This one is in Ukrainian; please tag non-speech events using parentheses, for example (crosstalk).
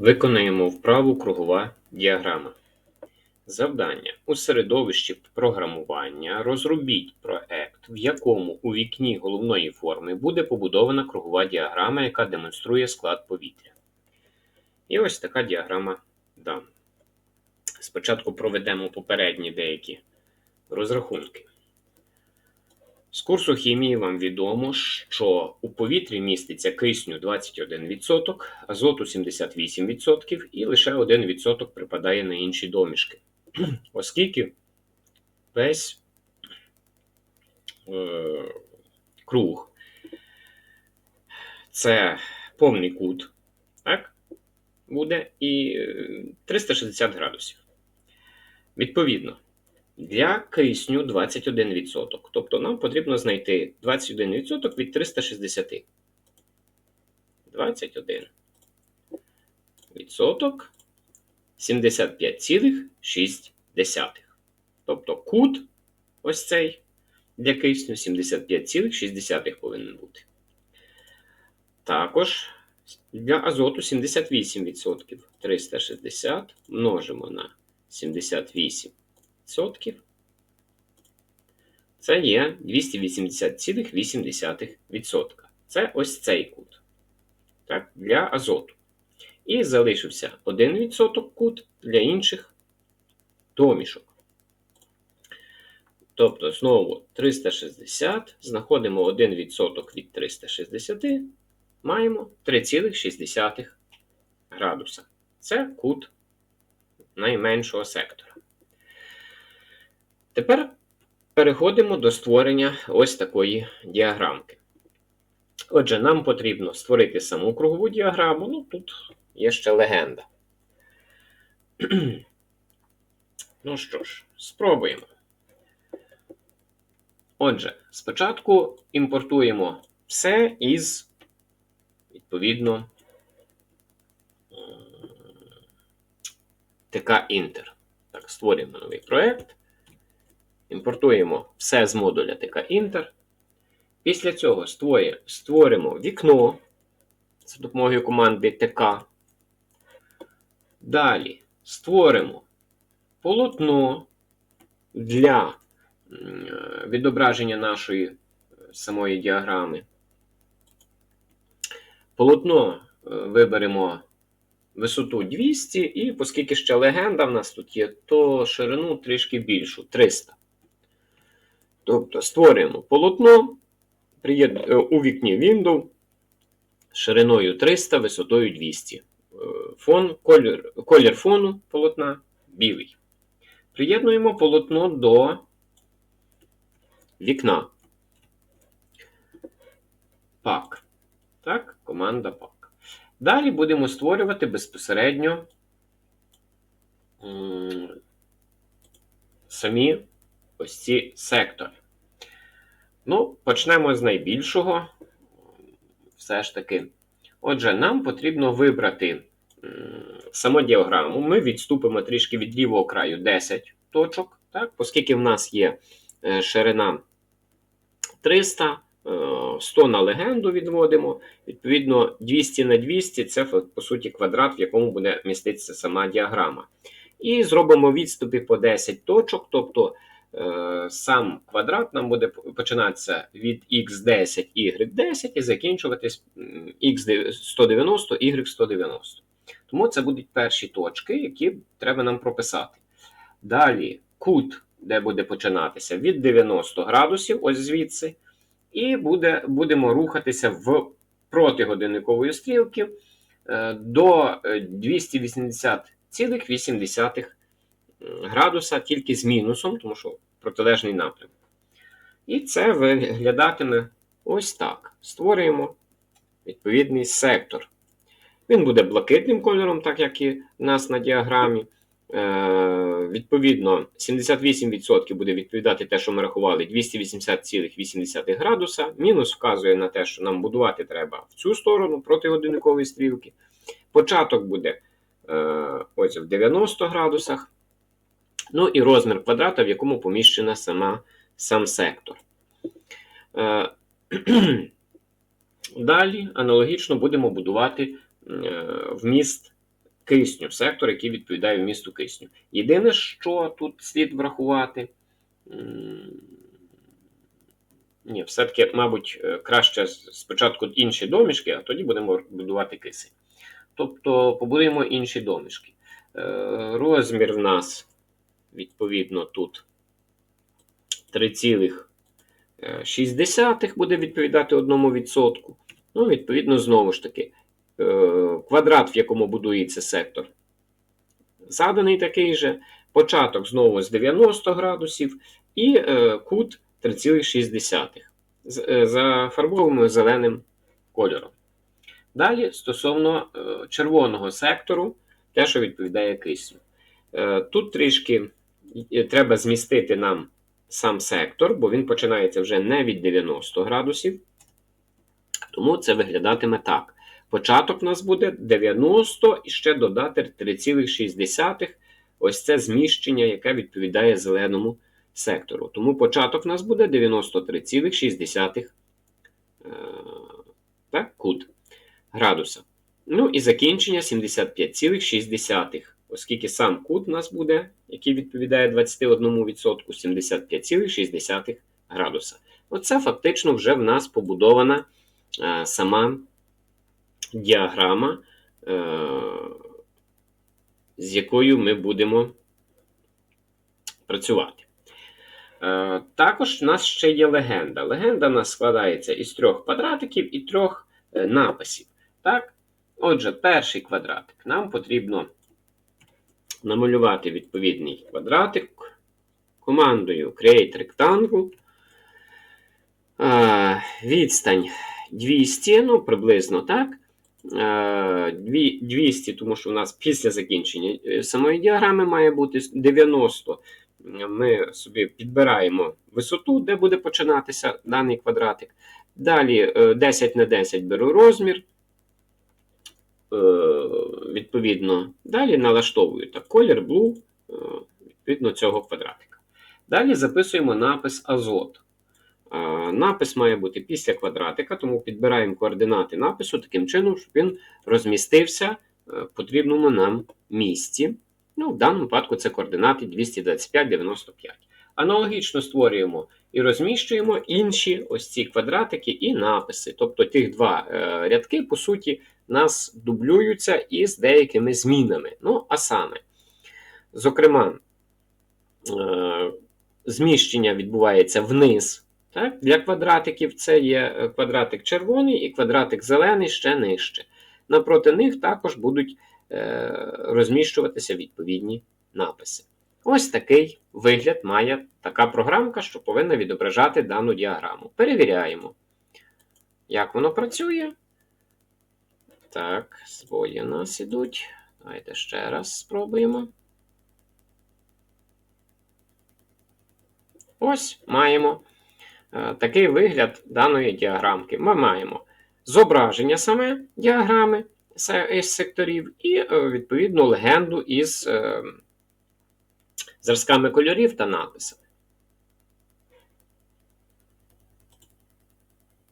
Виконаємо вправу кругова діаграма. Завдання. У середовищі програмування розробіть проект, в якому у вікні головної форми буде побудована кругова діаграма, яка демонструє склад повітря. І ось така діаграма дана. Спочатку проведемо попередні деякі розрахунки. З курсу хімії вам відомо, що у повітрі міститься кисню 21%, азоту 78% і лише 1% припадає на інші домішки. (clears throat) Оскільки весь е, круг це повний кут, так? Буде і е, 360 градусів. Відповідно, для кисню 21%. Тобто нам потрібно знайти 21% від 360. 21 відсоток 75,6. Тобто кут ось цей для кисню 75,6 повинен бути. Також для азоту 78%. 360 множимо на 78%. Це є 280,8%. Це ось цей кут. Так, Для азоту. І залишився 1% кут для інших домішок. Тобто, знову 360, знаходимо 1% від 360, маємо 3,6 градуса. Це кут найменшого сектора. Тепер переходимо до створення ось такої діаграмки. Отже, нам потрібно створити саму кругову діаграму. Ну, тут є ще легенда. (clears throat) ну що ж, спробуємо. Отже, спочатку імпортуємо все із, відповідно, ТК Інтер. Так, створюємо новий проєкт. Імпортуємо все з модуля Інтер. Після цього створимо вікно за допомогою команди ТК. Далі створимо полотно для відображення нашої е, самої діаграми. Полотно е, виберемо висоту 200, і, оскільки ще легенда в нас тут є, то ширину трішки більшу 300. Тобто створюємо полотно е, у вікні Windows шириною 300, висотою 200. Фон, колір, колір фону полотна білий. Приєднуємо полотно до вікна. Пак. Так, команда пак. Далі будемо створювати безпосередньо самі ось ці сектори. Ну, почнемо з найбільшого. Все ж таки. Отже, нам потрібно вибрати саму діаграму. Ми відступимо трішки від лівого краю 10 точок, так, оскільки в нас є е, ширина 300, 100 е, на легенду відводимо. Відповідно, 200 на 200 це, по суті, квадрат, в якому буде міститися сама діаграма. І зробимо відступи по 10 точок. тобто Сам квадрат нам буде починатися від x10, y10 і закінчуватись x190, y190. Тому це будуть перші точки, які треба нам прописати. Далі кут де буде починатися від 90 градусів, ось звідси. І буде, будемо рухатися в протигодинникової стрілки е, до 280,8 е, градуса, тільки з мінусом, тому що протилежний напрямок. І це виглядатиме ось так. Створюємо відповідний сектор. Він буде блакитним кольором, так як і в нас на діаграмі. Е, відповідно, 78% буде відповідати те, що ми рахували 280,8 градуса. Мінус вказує на те, що нам будувати треба в цю сторону протигодинникової стрілки. Початок буде е, ось в 90 градусах. Ну і розмір квадрата, в якому поміщена сама, сам сектор. Е, (clears throat) далі аналогічно будемо будувати вміст кисню, сектор, який відповідає вмісту кисню. Єдине, що тут слід врахувати. Ні, все-таки, мабуть, е, краще спочатку інші домішки, а тоді будемо будувати кисень. Тобто побудуємо інші домішки. Е, Розмір в нас, відповідно, тут 3,6 буде відповідати 1%. Ну, відповідно, знову ж таки, е, квадрат, в якому будується сектор, заданий такий же. Початок знову з 90 градусів і е, кут 3,6. З- е, Зафарбовуємо зеленим кольором. Далі стосовно е, червоного сектору, те, що відповідає кисню. Е, Тут трішки е, треба змістити нам сам сектор, бо він починається вже не від 90 градусів. Тому це виглядатиме так. Початок у нас буде 90 і ще додати 3,6. Ось це зміщення, яке відповідає зеленому сектору. Тому початок у нас буде 93,6 е, так, кут градуса. Ну і закінчення 75,6, оскільки сам кут у нас буде, який відповідає 21%, 75,6 градуса. Оце фактично вже в нас побудована е, сама діаграма, е, з якою ми будемо працювати. Е, також в нас ще є легенда. Легенда в нас складається із трьох квадратиків і трьох написів. Так? Отже, перший квадратик. Нам потрібно намалювати відповідний квадратик командою Create Rectangle. Е, відстань 200, ну, приблизно так. Е, 200, тому що у нас після закінчення е, самої діаграми має бути 90. Ми собі підбираємо висоту, де буде починатися даний квадратик. Далі е, 10 на 10 беру розмір. Е, Відповідно, далі налаштовую так, колір blue, е, відповідно цього квадратика. Далі записуємо напис азот. Е, Напис має бути після квадратика, тому підбираємо координати напису таким чином, щоб він розмістився в потрібному нам місці. Ну, в даному випадку це координати 225,95. Аналогічно створюємо і розміщуємо інші ось ці квадратики і написи. Тобто тих два рядки, по суті, нас дублюються із деякими змінами. Ну, а саме, зокрема, е, зміщення відбувається вниз. Так? Для квадратиків це є е, квадратик червоний і квадратик зелений ще нижче. Напроти них також будуть е, розміщуватися відповідні написи. Ось такий вигляд має така програмка, що повинна відображати дану діаграму. Перевіряємо, як воно працює. Так, свої у нас ідуть. Давайте ще раз спробуємо. Ось маємо е, такий вигляд даної діаграмки. Ми маємо зображення саме діаграми із секторів і, е, відповідно, легенду із е, зразками кольорів та написами.